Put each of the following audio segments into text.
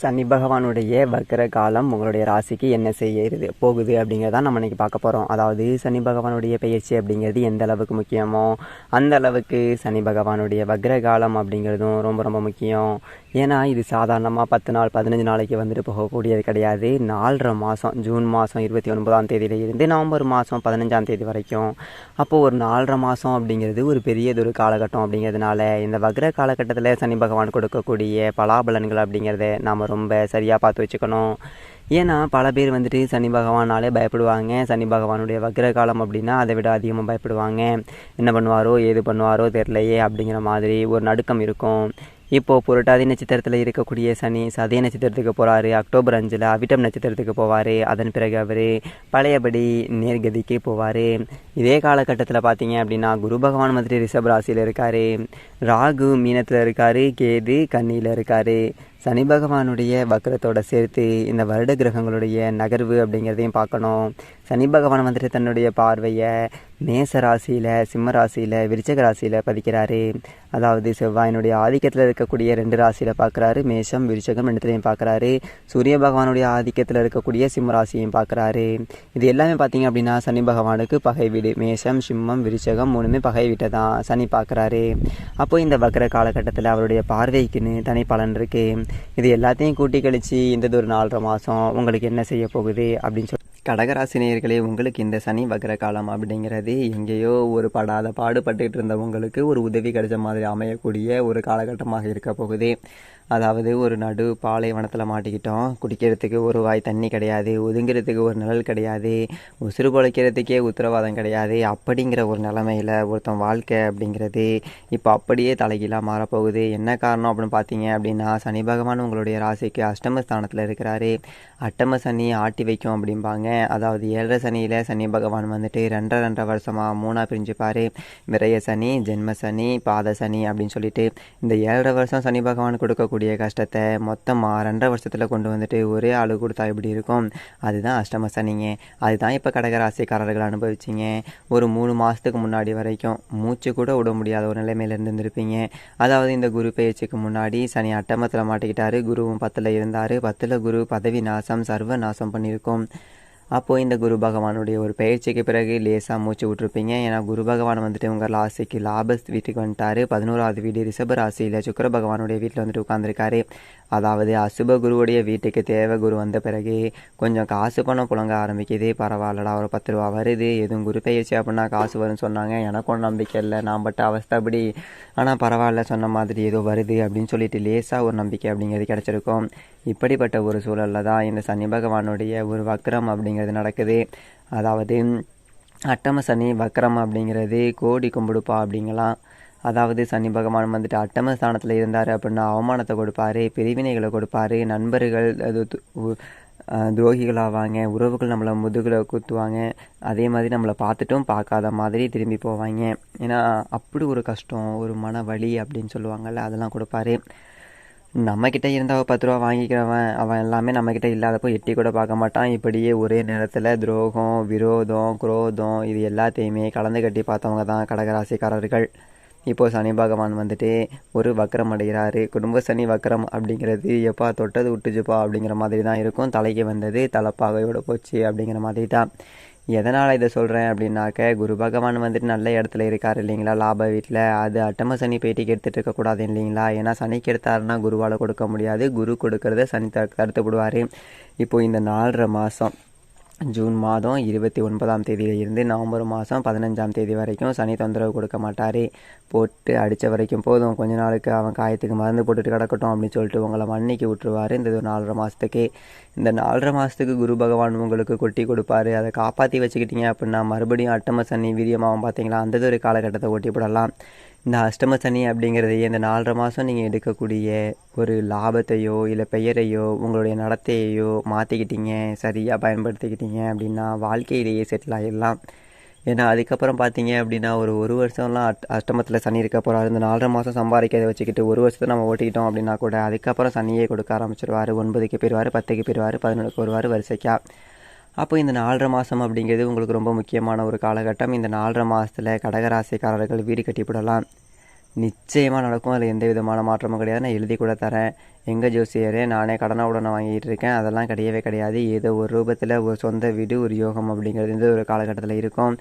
சனி பகவானுடைய வக்கர காலம் உங்களுடைய ராசிக்கு என்ன செய்யுது போகுது அப்படிங்கிறத நம்ம இன்றைக்கி பார்க்க போகிறோம் அதாவது சனி பகவானுடைய பயிற்சி அப்படிங்கிறது எந்த அளவுக்கு முக்கியமோ அந்த அளவுக்கு சனி பகவானுடைய வக்ர காலம் அப்படிங்கிறதும் ரொம்ப ரொம்ப முக்கியம். ஏன்னா இது சாதாரணமாக பத்து நாள் பதினஞ்சு நாளைக்கு வந்துட்டு போகக்கூடியது கிடையாது. நாலரை மாதம் ஜூன் மாதம் இருபத்தி ஒன்பதாம் தேதியிலிருந்து நவம்பர் மாதம் பதினஞ்சாம் தேதி வரைக்கும். அப்போது ஒரு நாலரை மாதம் அப்படிங்கிறது ஒரு பெரியதொரு காலகட்டம் அப்படிங்கிறதுனால இந்த வக்ர காலகட்டத்தில் சனி பகவான் கொடுக்கக்கூடிய பலாபலன்கள் அப்படிங்கிறத நாம் ரொம்ப சரியாக பார்த்து வச்சுக்கணும். ஏன்னா பல பேர் வந்துட்டு சனி பகவானாலே பயப்படுவாங்க. சனி பகவானுடைய வக்ர காலம் அப்படின்னா அதை விட அதிகமாக பயப்படுவாங்க. என்ன பண்ணுவாரோ ஏது பண்ணுவாரோ தெரிலையே அப்படிங்கிற மாதிரி ஒரு நடுக்கம் இருக்கும். இப்போது புரட்டாதி நட்சத்திரத்தில் இருக்கக்கூடிய சனி சதய நட்சத்திரத்துக்கு போகிறாரு அக்டோபர் அஞ்சில் அவிட்டம் நட்சத்திரத்துக்கு போவார். அதன் பிறகு அவர் பழையபடி நேர்கதிக்கு போவார். இதே காலகட்டத்தில் பார்த்தீங்க அப்படின்னா குரு பகவான் வந்துட்டு ரிஷப் ராசியில் இருக்கார். ராகு மீனத்தில் இருக்கார். கேது கன்னியில் இருக்கார். சனி பகவானுடைய வக்கரத்தோட சேர்த்து இந்த வருட கிரகங்களுடைய நகர்வு அப்படிங்கிறதையும் பார்க்கணும். சனி பகவான் வந்துட்டு தன்னுடைய பார்வையை மேச ராசியில் சிம்ம ராசியில் விருச்சக ராசியில் பதிக்கிறாரு. அதாவது செவ்வாயினுடைய ஆதிக்கத்தில் இருக்கக்கூடிய ரெண்டு ராசியில் பார்க்குறாரு. மேஷம் விருச்சகம் ரெண்டுத்துலையும் பார்க்குறாரு. சூரிய பகவானுடைய ஆதிக்கத்தில் இருக்கக்கூடிய சிம்ம ராசியையும் பார்க்குறாரு. இது எல்லாமே பார்த்தீங்க அப்படின்னா சனி பகவானுக்கு பகை வீடு. மேஷம் சிம்மம் விருச்சகம் மூணுமே பகை வீட்டை தான் சனி பார்க்குறாரு. அப்போது இந்த வக்கர காலகட்டத்தில் அவருடைய பார்வைக்குன்னு தனி பலன் இருக்குது இது எல்லாத்தையும் கூட்டி கழித்து இந்த ஒரு நாலரை மாதம் உங்களுக்கு என்ன செய்ய போகுது அப்படின்னு சொல்லி கடகராசினியர்களே உங்களுக்கு இந்த சனி வக்ர காலம் அப்படிங்கிறது எங்கேயோ ஒரு படாத பாடுபட்டுக்கிட்டு இருந்த உங்களுக்கு ஒரு உதவி கிடைச்ச மாதிரி அமையக்கூடிய ஒரு காலகட்டமாக இருக்க போகுது. அதாவது ஒரு நடு பாலைவனத்தில் மாட்டிக்கிட்டோம். குடிக்கிறதுக்கு ஒரு வாய் தண்ணி கிடையாது. ஒதுங்கிறதுக்கு ஒரு நிழல் கிடையாது. உசுறு பொழைக்கிறதுக்கே உத்தரவாதம் கிடையாது. அப்படிங்கிற ஒரு நிலமையில் ஒருத்தன் வாழ்க்கை அப்படிங்கிறது இப்போ அப்படியே தலைகீழாக மாறப்போகுது. என்ன காரணம் அப்படின்னு பார்த்தீங்க அப்படின்னா சனி பகவான் உங்களுடைய ராசிக்கு அஷ்டம ஸ்தானத்தில் இருக்கிறாரு. அட்டம சனி ஆட்டி வைக்கும் அப்படிம்பாங்க. அதாவது ஏழரை சனியில் சனி பகவான் வந்துட்டு ரெண்டரை ரெண்டரை வருஷமாக மூணாக பிரிஞ்சுப்பார். விரய சனி ஜென்ம சனி பாத சனி அப்படின்னு சொல்லிட்டு இந்த ஏழரை வருஷம் சனி பகவான் கொடுக்கக்கூடிய கஷ்டத்தை மொத்தமாக ரெண்டரை வருஷத்தில் கொண்டு வந்துட்டு ஒரே ஆள் கொடுத்தா எப்படி இருக்கும்? அதுதான் அஷ்டம சனிங்க. அதுதான் இப்போ கடகராசிக்காரர்கள் அனுபவிச்சிங்க. ஒரு மூணு மாதத்துக்கு முன்னாடி வரைக்கும் மூச்சு கூட விட முடியாத ஒரு நிலைமையில இருந்திருப்பீங்க. அதாவது இந்த குரு பயிற்சிக்கு முன்னாடி சனி அட்டமத்தில் மாட்டிக்கிட்டாரு. குருவும் பத்தில் இருந்தார். பத்தில் குரு பதவி நாசம் சர்வ நாசம் பண்ணியிருக்கோம். அப்போது இந்த குரு பகவானுடைய ஒரு பயிற்சிக்கு பிறகு லேசாக மூச்சு விட்ருப்பீங்க ஏன்னா குரு பகவான் வந்துட்டு உங்கள் ராசிக்கு லாபஸ் வீட்டுக்கு வந்துட்டார். பதினோராவது வீடு ரிஷப ராசியில் சுக்கர பகவானுடைய வீட்டில் வந்துட்டு உட்காந்துருக்காரு அதாவது அசுப குருவுடைய வீட்டுக்கு தேவை குரு வந்த பிறகு கொஞ்சம் காசு பணம் புழங்க ஆரம்பிக்குது. பரவாயில்லடா ஒரு பத்து ரூபா வருது. எதுவும் குரு பயிற்சி அப்படின்னா காசு வரும்னு சொன்னாங்க. எனக்கும் நம்பிக்கை இல்லை. நான் பட்ட அவஸ்தப்படி ஆனால் பரவாயில்ல சொன்ன மாதிரி ஏதோ வருது அப்படின்னு சொல்லிட்டு லேசாக ஒரு நம்பிக்கை அப்படிங்கிறது கிடச்சிருக்கும். இப்படிப்பட்ட ஒரு சூழலில் தான் இந்த சனி பகவானுடைய ஒரு வக்ரம் அப்படிங்கிற அப்படிங்கிறது நடக்குது. அதாவது அட்டம சனி வக்கரம் அப்படிங்கிறது கோடி கும்பிடுப்பா அப்படிங்கலாம் அதாவது சனி பகவான் வந்துட்டு அட்டம ஸ்தானத்தில் இருந்தார் அப்படின்னா அவமானத்தை கொடுப்பாரு பிரிவினைகளை கொடுப்பாரு நண்பர்கள் அது துரோகிகளாவாங்க உறவுகள் நம்மளை முதுகில் குத்துவாங்க அதே மாதிரி நம்மளை பார்த்துட்டும் பார்க்காத மாதிரி திரும்பி போவாங்க. ஏன்னா அப்படி ஒரு கஷ்டம் ஒரு மன வலி அப்படின்னு சொல்லுவாங்கள்ல அதெல்லாம் கொடுப்பாரு. நம்மக்கிட்ட இருந்தால் பத்து ரூபா வாங்கிக்கிறவன் அவன் எல்லாமே நம்மக்கிட்ட இல்லாதப்போ எட்டி கூட பார்க்க மாட்டான். இப்படியே ஒரே நேரத்தில் துரோகம் விரோதம் குரோதம் இது எல்லாத்தையுமே கலந்து கட்டி பார்த்தவங்க தான் கடகராசிக்காரர்கள். இப்போது சனி பகவான் வந்துட்டு ஒரு வக்கரம் அடைகிறாரு. குடும்ப சனி வக்கரம் அப்படிங்கிறது எப்பா தொட்டது விட்டுச்சுப்பா அப்படிங்கிற மாதிரி தான் இருக்கும். தலைக்கு வந்தது தலைப்பாகையோட போச்சு அப்படிங்கிற மாதிரி தான். எதனால் இதை சொல்கிறேன் அப்படின்னாக்க குரு பகவான் வந்துட்டு நல்ல இடத்துல இருக்கார் இல்லைங்களா? லாப வீட்டில். அது அட்டம சனி பேட்டிக்கு எடுத்துகிட்டு இருக்கக்கூடாது இல்லைங்களா? ஏன்னா சனிக்கு எடுத்தாருன்னா குருவால் கொடுக்க முடியாது. குரு கொடுக்கறத சனி தடுத்து விடுவார் இப்போது இந்த நாலரை மாதம் ஜூன் மாதம் இருபத்தி ஒன்பதாம் தேதியிலிருந்து நவம்பர் மாதம் பதினஞ்சாம் தேதி வரைக்கும் சனி தொந்தரவு கொடுக்க மாட்டார். போட்டு அடித்த வரைக்கும் போதும். கொஞ்ச நாளுக்கு அவன் காயத்துக்கு மருந்து போட்டுட்டு கிடக்கட்டும் அப்படின்னு சொல்லிட்டு உங்களை மன்னிக்கு விட்டுருவார். இந்த நாலரை மாதத்துக்கு இந்த நாலரை மாதத்துக்கு குரு பகவான் உங்களுக்கு கொட்டி கொடுப்பாரு. அதை காப்பாற்றி வச்சுக்கிட்டீங்க அப்படின்னா மறுபடியும் அட்டம சனி வீரியமாகவும் பார்த்தீங்களா? அந்த ஒரு காலகட்டத்தை ஓட்டி போடலாம். இந்த அஷ்டம சனி அப்படிங்கிறது இந்த நாலரை மாதம் நீங்கள் எடுக்கக்கூடிய ஒரு லாபத்தையோ இல்லை பெயரையோ உங்களுடைய நடத்தையோ மாற்றிக்கிட்டீங்க சரியாக பயன்படுத்திக்கிட்டீங்க அப்படின்னா வாழ்க்கையிலேயே செட்டில் ஆகிடலாம் ஏன்னா அதுக்கப்புறம் பார்த்தீங்க அப்படின்னா ஒரு ஒரு வருஷம்லாம் அட் அஷ்டமத்தில் சனி இருக்க போகிறாரு இந்த நாலரை மாதம் சம்பாதிக்கிறத வச்சுக்கிட்டு ஒரு வருஷத்தை நம்ம ஓட்டிக்கிட்டோம் அப்படின்னா கூட அதுக்கப்புறம் சனியே கொடுக்க ஆரம்பிச்சிருவார். ஒன்பதுக்கு போயிடுவார் பத்துக்கு போயிடுவார் பதினொன்றுக்கு வருவார் வரிசைக்கா. அப்போ இந்த நாலரை மாதம் அப்படிங்கிறது உங்களுக்கு ரொம்ப முக்கியமான ஒரு காலகட்டம். இந்த நாலரை மாதத்தில் கடகராசிக்காரர்கள் வீடு கட்டிவிடலாம் நிச்சயமாக நடக்கும். அதில் எந்த விதமான மாற்றமும் கிடையாது. நான் எழுதி கூட தரேன். எங்கள் ஜோசியரே நானே கடனை உடனே வாங்கிட்டு இருக்கேன். அதெல்லாம் கிடையவே கிடையாது. ஏதோ ஒரு ரூபத்தில் ஒரு சொந்த வீடு ஒரு யோகம் அப்படிங்கிறது இந்த ஒரு காலகட்டத்தில் இருக்கும்.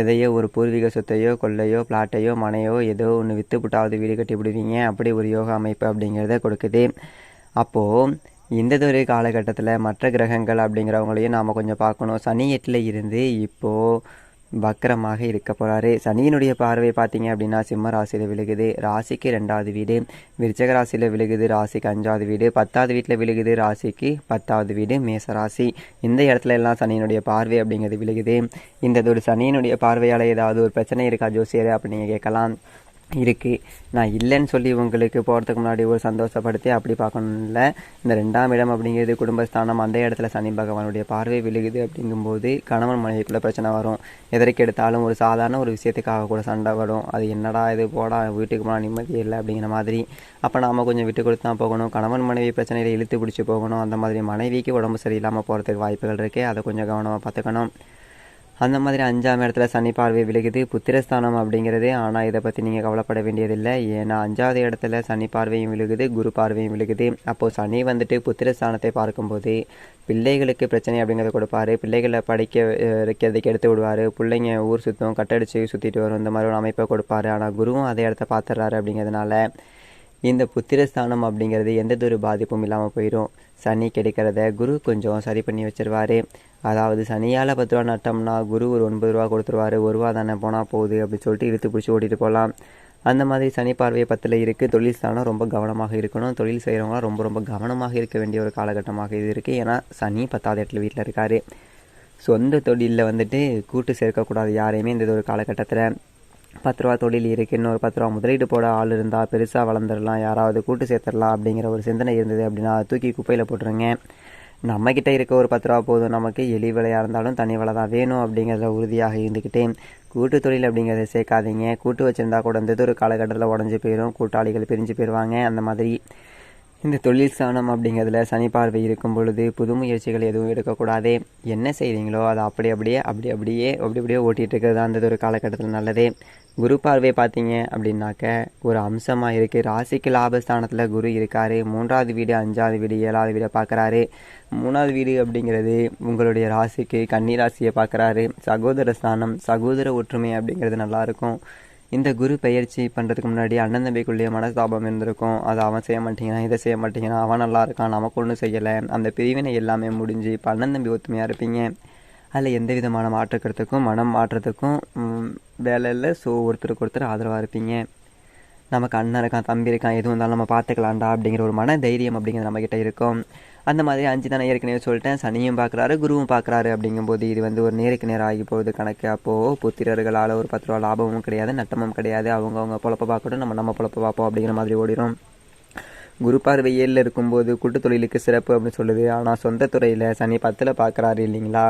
எதையோ ஒரு பூர்வீக சொத்தையோ கொள்ளையோ பிளாட்டையோ மனையோ ஏதோ ஒன்று விற்றுப்புட்டாவது வீடு கட்டி விடுவீங்க. அப்படி ஒரு யோக அமைப்பு அப்படிங்கிறத கொடுக்குது. அப்போது இந்ததொரு காலகட்டத்தில் மற்ற கிரகங்கள் அப்படிங்கிறவங்களையும் நாம் கொஞ்சம் பார்க்கணும். சனி எட்டில் இருந்து இப்போது வக்கரமாக இருக்க போகிறாரு சனியினுடைய பார்வை பார்த்தீங்க அப்படின்னா சிம்ம ராசியில் விழுகுது. ராசிக்கு ரெண்டாவது வீடு. விருச்சக ராசியில் விழுகுது. ராசிக்கு அஞ்சாவது வீடு. பத்தாவது வீட்டில் விழுகுது. ராசிக்கு பத்தாவது வீடு மேச ராசி. இந்த இடத்துல எல்லாம் சனியினுடைய பார்வை அப்படிங்கிறது விழுகுது. இந்த ஒரு சனியினுடைய பார்வையால் ஏதாவது ஒரு பிரச்சனை இருக்கா ஜோசியர் அப்படின்னு கேட்கலாம். இருக்குது நான் இல்லைன்னு சொல்லி உங்களுக்கு போகிறதுக்கு முன்னாடி ஒரு சந்தோஷப்படுத்தி அப்படி பார்க்கணும்ல. இந்த ரெண்டாம் இடம் அப்படிங்கிறது குடும்பஸ்தானம் அந்த இடத்துல சனி பகவானுடைய பார்வை விழுகுது அப்படிங்கும்போது கணவன் மனைவிக்குள்ளே பிரச்சனை வரும். எதற்கு எடுத்தாலும் ஒரு சாதாரண ஒரு விஷயத்துக்காக கூட சண்டை வரும். அது என்னடா இது போடா வீட்டுக்கு போனால் நிம்மதி இல்லை அப்படிங்கிற மாதிரி. அப்போ நாம் கொஞ்சம் விட்டு கொடுத்து தான் போகணும். கணவன் மனைவி பிரச்சனையில் இழுத்து பிடிச்சி போகணும். அந்த மாதிரி மனைவிக்கு உடம்பு சரியில்லாமல் போகிறதுக்கு வாய்ப்புகள் இருக்குது அதை கொஞ்சம் கவனமாக பார்த்துக்கணும். அந்த மாதிரி அஞ்சாம் இடத்துல சனி பார்வை விழுகுது. புத்திரஸ்தானம் அப்படிங்கிறது ஆனால் இதை பற்றி நீங்கள் கவலைப்பட வேண்டியதில்லை. ஏன்னா அஞ்சாவது இடத்துல சனி பார்வையும் விழுகுது குரு பார்வையும் விழுகுது. அப்போது சனி வந்துட்டு புத்திரஸ்தானத்தை பார்க்கும்போது பிள்ளைகளுக்கு பிரச்சனை அப்படிங்கிறத கொடுப்பாரு. பிள்ளைகளை படிக்க வைக்கிறதுக்கு எடுத்து விடுவார். பிள்ளைங்க ஊர் சுத்தம் கட்டடிச்சு சுற்றிட்டு வரும். இந்த மாதிரி ஒரு அமைப்பை கொடுப்பாரு. ஆனால் குருவும் அதே இடத்த பார்த்துட்றாரு அப்படிங்கிறதுனால இந்த புத்திரஸ்தானம் அப்படிங்கிறது எந்த ஒரு பாதிப்பும் இல்லாமல் போயிடும் சனி கிடைக்கிறத குரு கொஞ்சம் சரி பண்ணி வச்சிருவாரு. அதாவது சனியால் பத்து ரூபா நட்டோம்னா குரு ஒரு ஒன்பது ரூபா கொடுத்துருவாரு. ஒரு ரூபா தானே போனால் போகுது அப்படின்னு சொல்லிட்டு இழுத்து பிடிச்சி ஓட்டிட்டு போகலாம். அந்த மாதிரி சனி பார்வை பத்தில் இருக்குது தொழில் ஸ்தானம் ரொம்ப கவனமாக இருக்கணும். தொழில் செய்கிறவங்களாம் ரொம்ப ரொம்ப கவனமாக இருக்க வேண்டிய ஒரு காலகட்டமாக இது இருக்குது ஏன்னா சனி பத்தாவது இடத்துல வீட்டில் இருக்காரு. சொந்த தொழிலில் வந்துட்டு கூட்டு சேர்க்கக்கூடாது யாரையுமே இந்த ஒரு காலகட்டத்தில். பத்து ரூபா தொழில் இருக்குது இன்னொரு பத்து ரூபா முதலீடு போட ஆள் இருந்தால் பெருசாக வளர்ந்துடலாம் யாராவது கூட்டு சேர்த்துடலாம் அப்படிங்கிற ஒரு சிந்தனை இருந்தது அப்படின்னா தூக்கி குப்பையில் போட்டுருங்க. நம்மக்கிட்ட இருக்க ஒரு பத்து ரூபா போதும் நமக்கு எலி விலையாக இருந்தாலும் தனி விலை தான் வேணும் அப்படிங்கிறத உறுதியாக இருந்துக்கிட்டே கூட்டு தொழில் அப்படிங்கிறத சேர்க்காதீங்க. கூட்டு வச்சுருந்தா கூட இந்த ஒரு காலகட்டத்தில் உடஞ்சி போயிடும் கூட்டாளிகள் பிரிஞ்சு போயிடுவாங்க அந்த மாதிரி. இந்த தொழில் ஸ்தானம் அப்படிங்கிறதுல சனி பார்வை இருக்கும் பொழுது புது முயற்சிகள் எதுவும் எடுக்கக்கூடாது. என்ன செய்கிறீங்களோ அதை அப்படி அப்படியே அப்படி அப்படியே அப்படி அப்படியே ஓட்டிகிட்டு இருக்கிறது தான் அந்த ஒரு காலகட்டத்தில் நல்லது. குரு பார்வை பார்த்தீங்க அப்படின்னாக்க ஒரு அம்சமாக இருக்குது ராசிக்கு லாபஸ்தானத்தில் குரு இருக்கார். மூன்றாவது வீடு அஞ்சாவது வீடு ஏழாவது வீடை பார்க்குறாரு. மூணாவது வீடு அப்படிங்கிறது உங்களுடைய ராசிக்கு கன்னி ராசியை பார்க்குறாரு. சகோதர ஸ்தானம் சகோதர ஒற்றுமை அப்படிங்கிறது நல்லாயிருக்கும் இந்த குரு பயிற்சி பண்ணுறதுக்கு முன்னாடி அண்ணன் தம்பிக்குள்ளேயே மனஸ்தாபம் இருந்திருக்கும். அதை அவன் செய்ய மாட்டேங்கிறான் இதை செய்ய மாட்டேங்கிறான் அவன் நல்லா இருக்கான் நமக்கு ஒன்றும் செய்யலை. அந்த பிரிவினை எல்லாமே முடிஞ்சு இப்போ அண்ணன் தம்பி ஒத்துமையாக இருப்பீங்க. அதில் எந்த விதமான மாற்றுக்கிறதுக்கும் மனம் மாற்றுறதுக்கும் வேலை இல்லை ஸோ ஒருத்தருக்கு ஒருத்தர் ஆதரவாக இருப்பீங்க. நமக்கு அண்ணன் இருக்கான் தம்பி இருக்கான் எதுவும் இருந்தாலும் நம்ம பார்த்துக்கலாம்டா அப்படிங்கிற ஒரு மன தைரியம் அப்படிங்கிறது நம்மக்கிட்ட இருக்கும். அந்த மாதிரி அஞ்சு தானே ஏற்கனவே சொல்லிட்டேன். சனியும் பார்க்குறாரு குருவும் பார்க்குறாரு அப்படிங்கும்போது இது வந்து ஒரு நேருக்கு நேரம் ஆகி போகுது கணக்கு. அப்போது புத்திரர்களால் ஒரு பத்து ரூபா லாபமும் கிடையாது நட்டமும் கிடையாது. அவங்கவுங்க பொழப்ப பார்க்கட்டும் நம்ம நம்ம பொழப்ப பார்ப்போம் அப்படிங்கிற மாதிரி ஓடிடும் குரு பார்வை ஏழில் இருக்கும்போது கூட்டு தொழிலுக்கு சிறப்பு அப்படின்னு சொல்லுது. ஆனால் சொந்த துறையில் சனி பத்தில் பார்க்குறாரு இல்லைங்களா?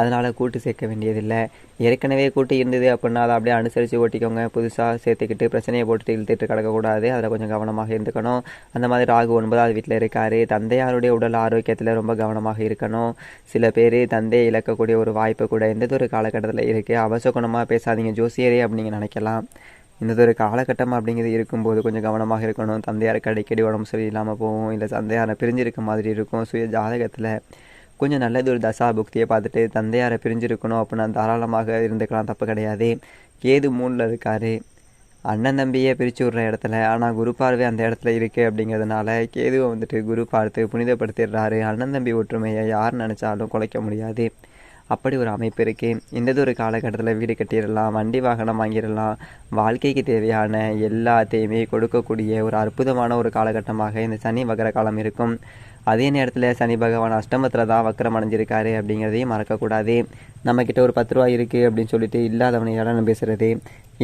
அதனால் கூட்டு சேர்க்க வேண்டியதில்லை. ஏற்கனவே கூட்டு இருந்தது அப்படின்னா அதை அப்படியே அனுசரித்து ஓட்டிக்கோங்க. புதுசாக சேர்த்துக்கிட்டு பிரச்சனையை போட்டுட்டு இழுத்துட்டு கிடக்கக்கூடாது அதில் கொஞ்சம் கவனமாக இருந்துக்கணும். அந்த மாதிரி ராகு ஒன்பதாவது வீட்டில் இருக்கார். தந்தையாருடைய உடல் ஆரோக்கியத்தில் ரொம்ப கவனமாக இருக்கணும். சில பேர் தந்தையை இழக்கக்கூடிய ஒரு வாய்ப்பு கூட எந்த ஒரு காலகட்டத்தில் இருக்குது அவசகுணமாக பேசாதீங்க. ஜோசியரே அப்படிங்க நினைக்கலாம். இந்த ஒரு காலகட்டம் அப்படிங்கிறது இருக்கும்போது கொஞ்சம் கவனமாக இருக்கணும். தந்தையாருக்கு அடிக்கடி உடம்பு சரியில்லாமல் போகும். இல்லை தந்தையாரை பிரிஞ்சிருக்க மாதிரி இருக்கும். சுய ஜாதகத்தில் கொஞ்சம் நல்லது ஒரு தசா புக்தியை பார்த்துட்டு தந்தையாரை பிரிஞ்சிருக்கணும் அப்படின்னா தாராளமாக இருந்துக்கலாம். தப்பு கிடையாது. கேது மூணில் இருக்காரு. அண்ணன் தம்பியே பிரித்து விட்ற இடத்துல ஆனால் குரு பார்வை அந்த இடத்துல இருக்குது அப்படிங்கிறதுனால கேதுவை வந்துட்டு குரு பார்த்து புனிதப்படுத்திடுறாரு. அண்ணன் தம்பி ஒற்றுமையை யார் நினச்சாலும் குலைக்க முடியாது. அப்படி ஒரு அமைப்பு இருக்குது இந்த ஒரு காலகட்டத்தில் வீடு கட்டிடலாம் வண்டி வாகனம் வாங்கிடலாம். வாழ்க்கைக்கு தேவையான எல்லாத்தையுமே கொடுக்கக்கூடிய ஒரு அற்புதமான ஒரு காலகட்டமாக இந்த சனி வகர காலம் இருக்கும். அதே நேரத்தில் சனி பகவான் அஷ்டமத்தில் தான் வக்கரம் அடைஞ்சிருக்காரு அப்படிங்கிறதையும் மறக்கக்கூடாது. நம்மக்கிட்ட ஒரு பத்து ரூபா இருக்குது அப்படின்னு சொல்லிட்டு இல்லாதவனை ஏளனம் பேசுகிறது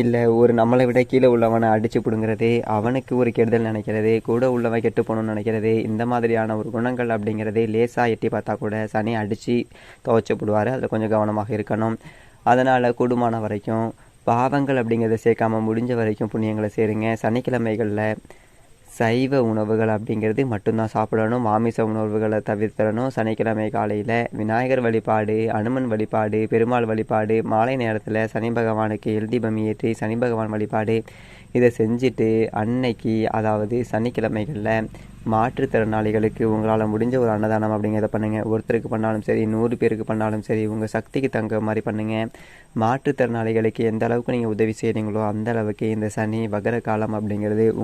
இல்லை ஒரு நம்மளை விட கீழே உள்ளவனை அடித்து பிடுங்கிறது அவனுக்கு ஒரு கெடுதல் நினைக்கிறது கூட உள்ளவன் கெட்டு போகணும்னு நினைக்கிறது இந்த மாதிரியான ஒரு குணங்கள் அப்படிங்கிறது லேசாக எட்டி பார்த்தா கூட சனி அடித்து துவைச்சு போடுவார். அதில் கொஞ்சம் கவனமாக இருக்கணும். அதனால் கூடுமான வரைக்கும் பாவங்கள் அப்படிங்கிறத சேர்க்காம முடிஞ்ச வரைக்கும் புண்ணியங்களை சேருங்க. சனிக்கிழமைகளில் சைவ உணவுகள் அப்படிங்கிறது மட்டும்தான் சாப்பிடணும். மாமிச உணவுகளை தவிர்த்திடணும். சனிக்கிழமை காலையில் விநாயகர் வழிபாடு அனுமன் வழிபாடு பெருமாள் வழிபாடு மாலை நேரத்தில் சனி பகவானுக்கு எல் ஏற்றி சனி பகவான் வழிபாடு. இதை செஞ்சுட்டு அன்னைக்கு அதாவது சனிக்கிழமைகளில் மாற்றுத்திறனாளிகளுக்கு உங்களால் முடிஞ்ச ஒரு அன்னதானம் அப்படிங்கிறத பண்ணுங்கள் ஒருத்தருக்கு பண்ணாலும் சரி நூறு பேருக்கு பண்ணாலும் சரி உங்கள் சக்திக்கு தங்க மாதிரி பண்ணுங்கள் மாற்றுத்திறனாளிகளுக்கு எந்த அளவுக்கு நீங்கள் உதவி செய்கிறீங்களோ அந்த அளவுக்கு இந்த சனி வகர காலம் அப்படிங்கிறது உங்